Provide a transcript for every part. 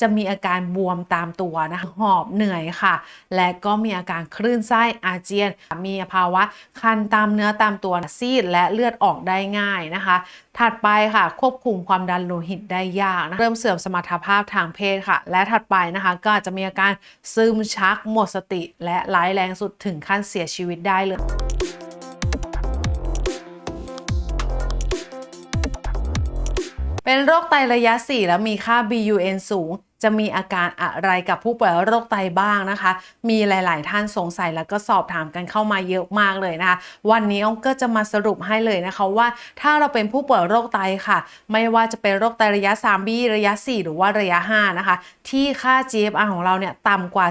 จะมีอาการบวมตามตัวนะคะหอบเหนื่อยค่ะ และก็มีอาการคลื่นไส้อาเจียน มีภาวะคันตามเนื้อตามตัวซีดและเลือดออกได้ง่ายนะคะ ถัดไปค่ะ ควบคุมความดันโลหิตได้ยากนะเริ่มเสื่อมสมรรถภาพทางเพศค่ะ และถัดไปนะคะก็จจะมีอาการซึมชักหมดสติ และร้ายแรงสุดถึงขั้นเสียชีวิตได้เลยเป็นโรคไตระยะ 4 แล้วมีค่า BUN สูง จะมีอาการอะไรกับผู้ป่วยโรคไตบ้างนะคะ มีหลาย ๆ ท่านสงสัยแล้วก็สอบถามกันเข้ามาเยอะมากเลยนะคะ วันนี้อ้อมก็จะมาสรุปให้เลยนะคะว่า ถ้าเราเป็นผู้ป่วยโรคไตค่ะ ไม่ว่าจะเป็นโรคไตระยะ 3B ระยะ 4 หรือว่าระยะ 5 นะคะ ที่ค่า GFR ของเราเนี่ยต่ำกว่า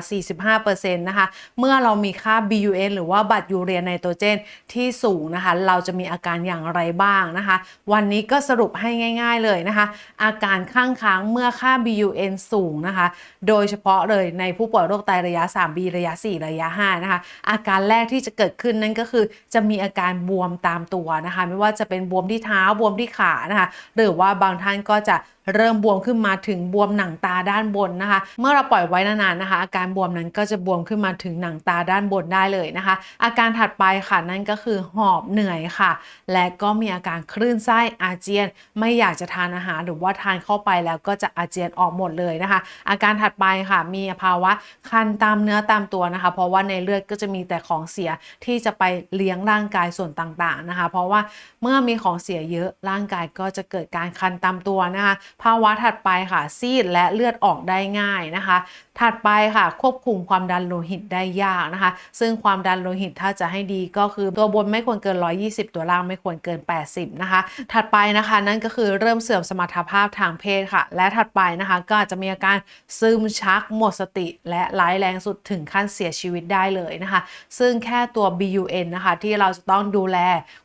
45%นะคะ เมื่อเรามีค่า BUN หรือว่าบัตรยูเรียนไนโตรเจนที่สูงนะคะ เราจะมีอาการอย่างไรบ้างนะคะ วันนี้ก็สรุปให้ง่าย ๆ เลยนะคะ อาการข้างค้างเมื่อค่า BUN สูงนะคะ โดยเฉพาะเลยในผู้ป่วยโรคไตระยะ 3B ระยะ 4 ระยะ 5 นะคะ อาการแรกที่จะเกิดขึ้นนั่นก็คือ จะมีอาการบวมตามตัวนะคะ ไม่ว่าจะเป็นบวมที่เท้าบวมที่ขานะคะ หรือว่าบางท่านก็จะเริ่มบวมขึ้นมาถึงบวมหนังตาด้านบนนะคะ เมื่อเราปล่อยไว้นานๆนะคะ อาการบวมนั้นก็จะบวมขึ้นมาถึงหนังตาด้านบนได้เลยนะคะ อาการถัดไปค่ะนั่นก็คือหอบเหนื่อยค่ะ และก็มีอาการคลื่นไส้อาเจียน ไม่อยากจะทานอาหารหรือว่าทานเข้าไปแล้วก็จะอาเจียนออกหมดเลยนะคะอาการถัดไปค่ะ มีภาวะคันตามเนื้อตามตัวนะคะ เพราะว่าในเลือดก็จะมีแต่ของเสียที่จะไปเลี้ยงร่างกายส่วนต่างๆนะคะ เพราะว่าเมื่อมีของเสียเยอะร่างกายก็จะเกิดการคันตามตัวนะคะ ภาวะถัดไปค่ะซีดและเลือดออกได้ง่ายนะคะ ถัดไปค่ะควบคุมความดันโลหิตได้ยากนะคะ ซึ่งความดันโลหิตถ้าจะให้ดีก็คือตัวบนไม่ควรเกิน 120 ตัวล่างไม่ควรเกิน 80 นะคะ ถัดไปนะคะนั่นก็คือเริ่มเสื่อมสมรรถภาพทางเพศค่ะ และถัดไปนะคะก็อาจจะมีอาการซึมชักหมดสติ และร้ายแรงสุดถึงขั้นเสียชีวิตได้เลยนะคะ ซึ่งแค่ตัว BUN นะคะที่เราจะต้องดูแล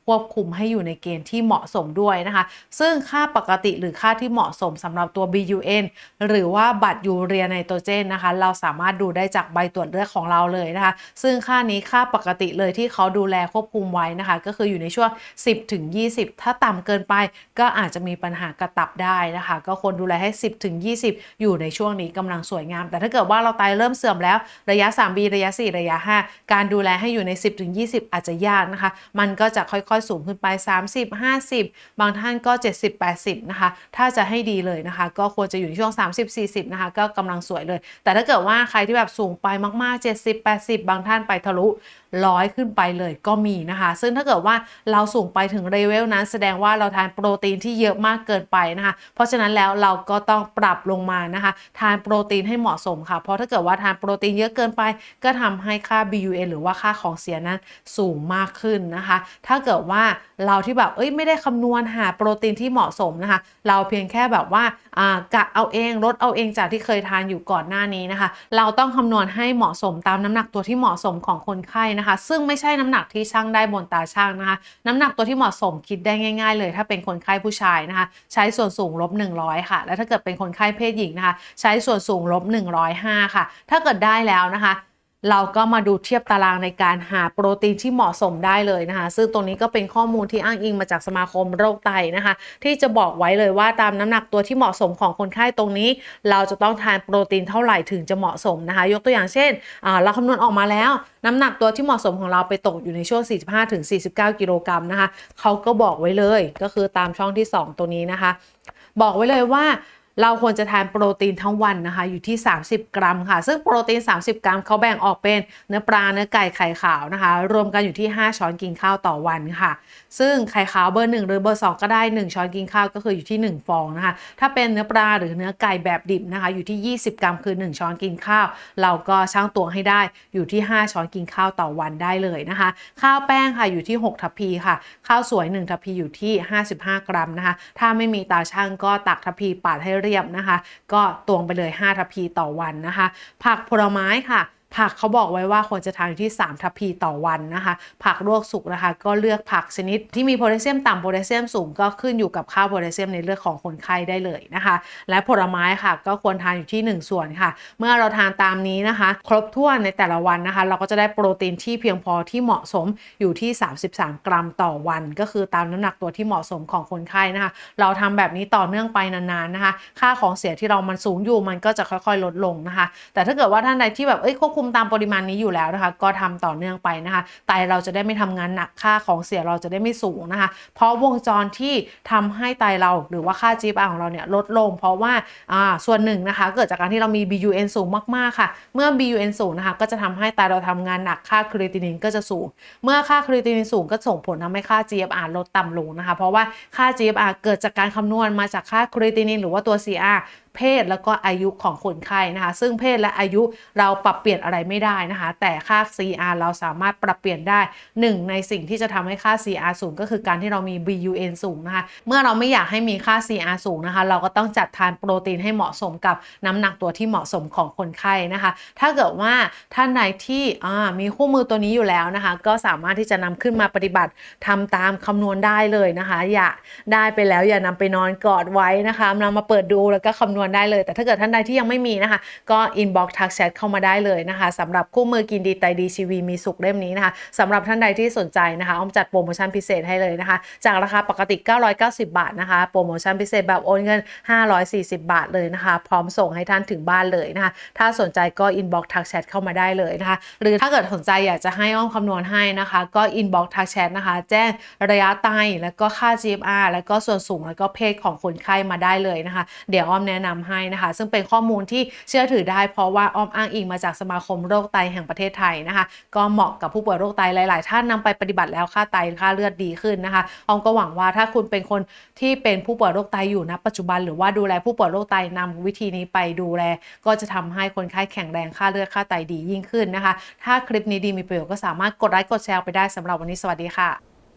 ควบคุมให้อยู่ในเกณฑ์ที่เหมาะสมด้วยนะคะ ซึ่งค่าปกติหรือค่าที่เหมาะสมสำหรับตัว BUN หรือว่าบัตรยูเรียไนโตรเจนนะคะเราสามารถดูได้จากใบตรวจเลือดของเราเลยนะคะ ซึ่งค่านี้ค่าปกติเลยที่เขาดูแลควบคุมไว้นะคะ ก็คืออยู่ในช่วง 10ถึง20 ถ้าต่ำเกินไปก็อาจจะมีปัญหากระตับได้นะคะ ก็ควรดูแลให้ 10ถึง20 อยู่ในช่วงนี้กำลังสวยงาม แต่ถ้าเกิดว่าเราไตเริ่มเสื่อมแล้วระยะ 3B ระยะ 4 ระยะ 5 การดูแลให้อยู่ใน 10ถึง20 อาจจะยากนะคะ มันก็จะค่อยๆสูงขึ้นไป 30 50 บางท่านก็ 70 80 นะคะ ถ้าจะให้ดีเลยนะคะ ก็ควรจะอยู่ในช่วง 30 40 นะคะ ก็กำลังสวยเลย แต่แต่ถ้าเกิดว่าใครที่แบบสูงไปมากๆ 70 80 บางท่านไปทะลุ ร้อยขึ้นไปเลยก็มีนะคะ ซึ่งถ้าเกิดว่าเราสูงไปถึงเลเวลนั้น แสดงว่าเราทานโปรตีนที่เยอะมากเกินไปนะคะ เพราะฉะนั้นแล้วเราก็ต้องปรับลงมานะคะ ทานโปรตีนให้เหมาะสมค่ะ เพราะถ้าเกิดว่าทานโปรตีนเยอะเกินไป ก็ทำให้ค่า BUN หรือว่าค่าของเสียนั้นสูงมากขึ้นนะคะ ถ้าเกิดว่าเราที่แบบเอ้ยไม่ได้คำนวณหาโปรตีนที่เหมาะสมนะคะ เราเพียงแค่แบบว่ากะเอาเองลดเอาเองจากที่เคยทานอยู่ก่อนหน้านี้นะคะ เราต้องคำนวณให้เหมาะสมตามน้ำหนักตัวที่เหมาะสมของคนไข้นะคะ ซึ่งไม่ใช่น้ำหนักที่ช่างได้บนตาช่างนะคะ น้ำหนักตัวที่เหมาะสมคิดได้ง่าย ๆ เลย ถ้าเป็นคนไข้ผู้ชายนะคะ ใช้ส่วนสูงลบ100 ค่ะ และถ้าเกิดเป็นคนไข้เพศหญิงนะคะ ใช้ส่วนสูงลบ105 ค่ะ ถ้าเกิดได้แล้วนะคะ เราก็มาดูเทียบตารางในการหาโปรตีนที่เหมาะสมได้เลยนะคะ ซึ่งตรงนี้ก็เป็นข้อมูลที่อ้างอิงมาจากสมาคมโรคไตนะคะ ที่จะบอกไว้เลยว่าตามน้ำหนักตัวที่เหมาะสมของคนไข้ตรงนี้ เราจะต้องทานโปรตีนเท่าไหร่ถึงจะเหมาะสมนะคะ ยกตัวอย่างเช่น เราคำนวณออกมาแล้ว น้ำหนักตัวที่เหมาะสมของเราไปตกอยู่ในช่วง 45-49 กิโลกรัมนะคะเขาก็บอกไว้เลยก็คือตามช่องที่ 2 ตัวนี้นะคะ บอกไว้เลยว่า เราควรจะทานโปรตีนทั้งวันนะคะ อยู่ที่ 30 กรัมค่ะ ซึ่งโปรตีน 30 กรัมเขาแบ่งออกเป็นเนื้อปลาเนื้อไก่ไข่ขาวนะคะ รวมกันอยู่ที่ 5 ช้อนกินข้าวต่อวันค่ะ ซึ่งไข่ขาวเบอร์ 1 หรือเบอร์ 2 ก็ได้ 1 ช้อนกินข้าวก็คืออยู่ที่ 1 ฟองนะคะ ถ้าเป็นเนื้อปลาหรือเนื้อไก่แบบดิบนะคะ อยู่ที่ 20 กรัมคือ 1 ช้อนกินข้าว เราก็ชั่งตวงให้ได้อยู่ที่ 5 ช้อนกินข้าวต่อวันได้เลยนะคะ ข้าวแป้งค่ะอยู่ที่ 6 ทัพพีค่ะ ข้าวสวย 1 ทัพพีอยู่ที่ 55 กรัมนะคะ ถ้าไม่มีตาช่างก็ตักทัพพีปาดให้เรียบนะคะ ก็ตวงไปเลย5ทัพพีต่อวันนะคะ ผักผลไม้ค่ะ ผักเขาบอกไว้ว่าควรจะทานอยู่ที่ 3 ทัพพีต่อวันนะคะ ผักลวกสุกนะคะ ก็เลือกผักชนิดที่มีโพแทสเซียมต่ำโพแทสเซียมสูงก็ขึ้นอยู่กับค่าโพแทสเซียมในเลือดของคนไข้ได้เลยนะคะ และผลไม้ค่ะก็ควรทานอยู่ที่ 1 ส่วนค่ะ เมื่อเราทานตามนี้นะคะ ครบถ้วนในแต่ละวันนะคะ เราก็จะได้โปรตีนที่เพียงพอที่เหมาะสมอยู่ที่ 33 กรัมต่อวัน ก็คือตามน้ำหนักตัวที่เหมาะสมของคนไข้นะคะ เราทำแบบนี้ต่อเนื่องไปนานๆนะคะ ค่าของเสียที่เรามันสูงอยู่มันก็จะค่อยๆ ลดลงนะคะ แต่ถ้าเกิดว่าท่านใดที่แบบเอ้ยควบคุมุมตามปริมาณนี้อยู่แล้วนะคะ ก็ทำต่อเนื่องไปนะคะไตเราจะได้ไม่ทำงานหนักค่าของเสียเราจะได้ไม่สูงนะคะ เพราะวงจรที่ทำให้ไตเราหรือว่าค่า GFR ของเราเนี่ยลดลง เพราะว่าอ่าส่วนหนึ่งนะคะ เกิดจากการที่เรามี BUN สูงมากๆค่ะ เมื่อ BUN สูงนะคะ ก็จะทำให้ไตเราทำงานหนักค่าครีตินินก็จะสูง เมื่อค่าครีตินินสูงก็ส่งผลทำให้ค่า GFR ลดต่ำลงนะคะ เพราะว่าค่า GFR เกิดจากการคำนวณมาจากค่าครีตินินหรือว่าตัว CR เพศแล้วก็อายุของคนไข้นะคะ ซึ่งเพศและอายุเราปรับเปลี่ยนอะไรไม่ได้นะคะ แต่ค่า CR เราสามารถปรับเปลี่ยนได้หนึ่งในสิ่งที่จะทำให้ค่า CR สูง ก็คือการที่เรามี BUN สูงนะคะ เมื่อเราไม่อยากให้มีค่า CR สูงนะคะ เราก็ต้องจัดทานโปรตีนให้เหมาะสมกับน้ำหนักตัวที่เหมาะสมของคนไข้นะคะ ถ้าเกิดว่าท่านใดที่มีคู่มือตัวนี้อยู่แล้วนะคะ ก็สามารถที่จะนำขึ้นมาปฏิบัติทำตามคำนวณได้เลยนะคะ อย่าได้ไปแล้วอย่านำไปนอนกอดไว้นะคะนำมาเปิดดูแล้วก็คำนวณได้เลย แต่ถ้าเกิดท่านใดที่ยังไม่มีนะคะ ก็ inbox ทักแชทเข้ามาได้เลยนะคะสำหรับคู่มือกินดีไตดีชีวีมีสุขเล่มนี้นะคะสำหรับท่านใดที่สนใจนะคะอ้อมจัดโปรโมชั่นพิเศษให้เลยนะคะ จากราคาปกติ 990 บาทนะคะ โปรโมชั่นพิเศษแบบโอนเงิน 540 บาทเลยนะคะ พร้อมส่งให้ท่านถึงบ้านเลยนะคะ ถ้าสนใจก็ inbox ทักแชทเข้ามาได้เลยนะคะ หรือถ้าเกิดสนใจอยากจะให้อ้อมคำนวณให้นะคะ ก็ inbox ทักแชทนะคะ แจ้งระยะไตแล้วก็ค่า GFR แล้วก็ส่วนสูงแล้วก็เพศของคนไข้มาได้เลยนะคะ เดี๋ยวอ้อมแนะนำให้นะคะ ซึ่งเป็นข้อมูลที่เชื่อถือได้ เพราะว่าอ้อมอ้างอิงมาจากสมาคมโรคไตแห่งประเทศไทยนะคะ ก็เหมาะกับผู้ป่วยโรคไตหลาย ๆ ท่านนำไปปฏิบัติแล้วค่าไตค่าเลือดดีขึ้นนะคะอ้อมก็หวังว่าถ้าคุณเป็นคนที่เป็นผู้ป่วยโรคไตอยู่ณปัจจุบันหรือว่าดูแลผู้ป่วยโรคไตนำวิธีนี้ไปดูแล ก็จะทำให้คนไข้แข็งแรงค่าเลือดค่าไตดียิ่งขึ้นนะคะ ถ้าคลิปนี้ดีมีประโยชน์ก็สามารถกดไลค์กดแชร์ไปได้สำหรับวันนี้สวัสดีค่ะ